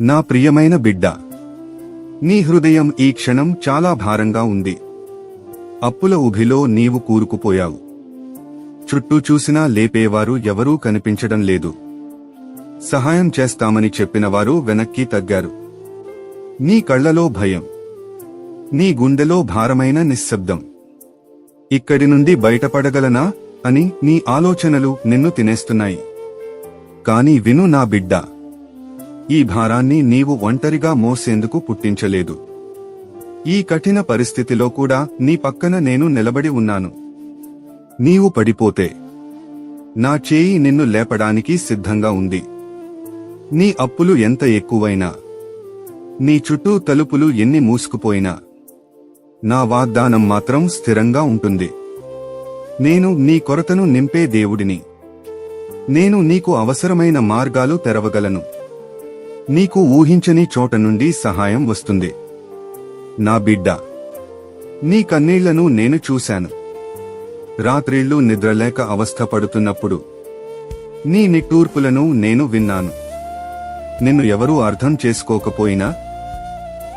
నా ప్రియమైన బిడ్డ నీ హృదయం ఈ క్షణం చాలా భారంగా ఉంది. అప్పుల ఉభిలో నీవు కూరుకుపోయావు. చుట్టూ చూసినా లేపేవారు ఎవరూ కనిపించడం లేదు. సహాయం చేస్తామని చెప్పినవారు వెనక్కి తగ్గారు. నీ కళ్ళలో భయం నీ గుండెలో భారమైన నిశ్శబ్దం. ఇక్కడి నుండి బయటపడగలనా అని నీ ఆలోచనలు నిన్ను తినేస్తున్నాయి. కాని విను నా బిడ్డ ఈ భారాన్ని నీవు ఒంటరిగా మోసేందుకు పుట్టించలేదు. ఈ కఠిన పరిస్థితిలో కూడా నీ పక్కన నేను నిలబడి ఉన్నాను. నీవు పడిపోతే నా చేయి నిన్ను లేపడానికి సిద్ధంగా ఉంది. నీ అప్పులు ఎంత ఎక్కువైనా నీ చుట్టూ తలుపులు ఎన్ని మూసుకుపోయినా నా వాగ్దానం మాత్రం స్థిరంగా ఉంటుంది. నేను నీ కొరతను నింపే దేవుడిని. నేను నీకు అవసరమైన మార్గాలు తెరవగలను. నీకు ఊహించని చోట నుండి సహాయం వస్తుంది. నా బిడ్డ నీ కన్నీళ్ళను నేను చూశాను. రాత్రిళ్ళు నిద్రలేక అవస్థపడుతున్నప్పుడు నీ నిట్టూర్పులను నేను విన్నాను. నిన్ను ఎవరూ అర్థం చేసుకోకపోయినా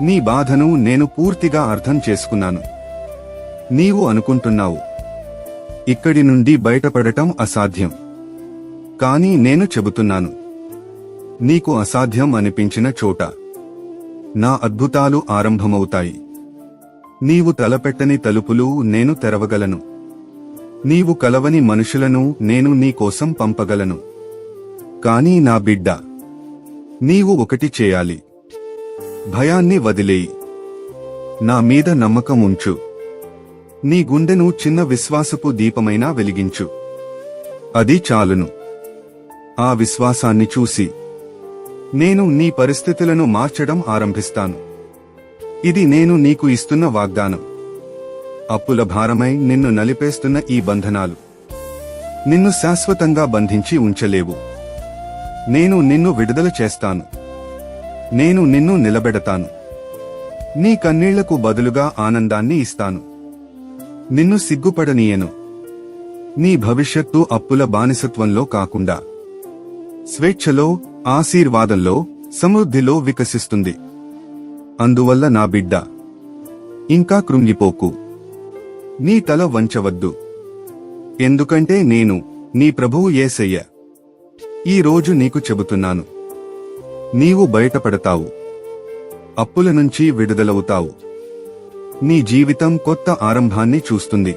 నీ బాధను నేను పూర్తిగా అర్థం చేసుకున్నాను. నీవు అనుకుంటున్నావు ఇక్కడి నుండి బయటపడటం అసాధ్యం. కానీ నేను చెబుతున్నాను నీకు అసాధ్యం అనిపించిన చోట నా అద్భుతాలు ఆరంభమవుతాయి. నీవు తలపెట్టని తలుపులు నేను తెరవగలను. నీవు కలవని మనుషులను నేను నీకోసం పంపగలను. కానీ నా బిడ్డ నీవు ఒకటి చేయాలి. భయాన్ని వదిలేయి. నా మీద నమ్మకం ఉంచు. నీ గుండెను చిన్న విశ్వాసపు దీపమైనా వెలిగించు. అది చాలును. ఆ విశ్వాసాన్ని చూసి నేను నీ పరిస్థితులను మార్చడం ఆరంభిస్తాను. ఇది నేను నీకు ఇస్తున్న వాగ్దానం. అప్పుల భారమై నిన్ను నలిపేస్తున్న ఈ బంధనాలు. నిన్ను శాశ్వతంగా బంధించి ఉంచలేవు. నేను నిన్ను విడుదల చేస్తాను. నేను నిన్ను నిలబెడతాను. నీ కన్నీళ్ళకు బదులుగా ఆనందాన్ని ఇస్తాను. నిన్ను సిగ్గుపడనీయను. నీ భవిష్యత్తు అప్పుల బానిసత్వంలో కాకుండా. స్వేచ్ఛలో ఆశీర్వాదంలో సమృద్ధిలో వికసిస్తుంది. అందువల్ల నా బిడ్డ ఇంకా కృంగిపోకు. నీ తల వంచవద్దు. ఎందుకంటే నేను నీ ప్రభువు ఏసయ్య. ఈ రోజు నీకు చెబుతున్నాను. నీవు బయటపడతావు. అప్పుల నుంచి విడుదలవుతావు. నీ జీవితం కొత్త ఆరంభాన్ని చూస్తుంది.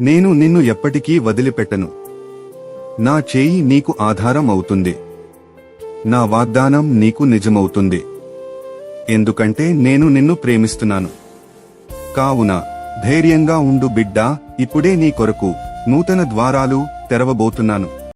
నేను నిన్ను ఎప్పటికీ వదిలిపెట్టను. నా చేయి నీకు ఆధారం అవుతుంది. నా వాగ్దానం నీకు నిజమవుతుంది. ఎందుకంటే నేను నిన్ను ప్రేమిస్తున్నాను. కావున ధైర్యంగా ఉండు బిడ్డా ఇప్పుడే నీ కొరకు నూతన ద్వారాలు తెరవబోతున్నాను.